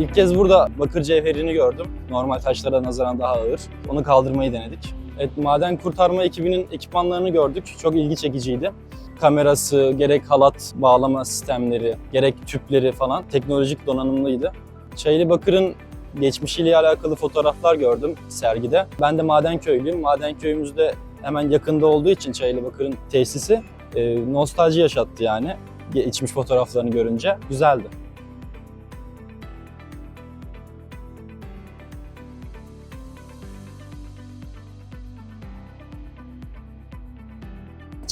İlk kez burada bakır cevherini gördüm. Normal taşlara nazaran daha ağır. Onu kaldırmayı denedik. Evet, maden kurtarma ekibinin ekipmanlarını gördük. Çok ilgi çekiciydi. Kamerası, gerek halat bağlama sistemleri, gerek tüpleri falan teknolojik donanımlıydı. Çayeli Bakır'ın geçmişiyle alakalı fotoğraflar gördüm sergide. Ben de Madenköylüyüm. Madenköy'ümüzde hemen yakında olduğu için Çayeli Bakır'ın tesisi e, nostalji yaşattı yani. İçmiş fotoğraflarını görünce. Güzeldi.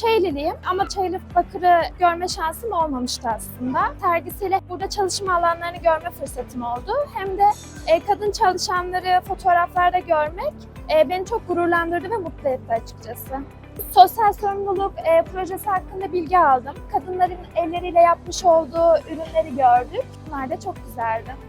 Çayliliyim ama Çaylı Bakır'ı görme şansım olmamıştı aslında. Sergisiyle burada çalışma alanlarını görme fırsatım oldu. Hem de e, kadın çalışanları fotoğraflarda görmek e, beni çok gururlandırdı ve mutlu etti açıkçası. Sosyal sorumluluk e, projesi hakkında bilgi aldım. Kadınların elleriyle yapmış olduğu ürünleri gördük. Bunlar da çok güzeldi.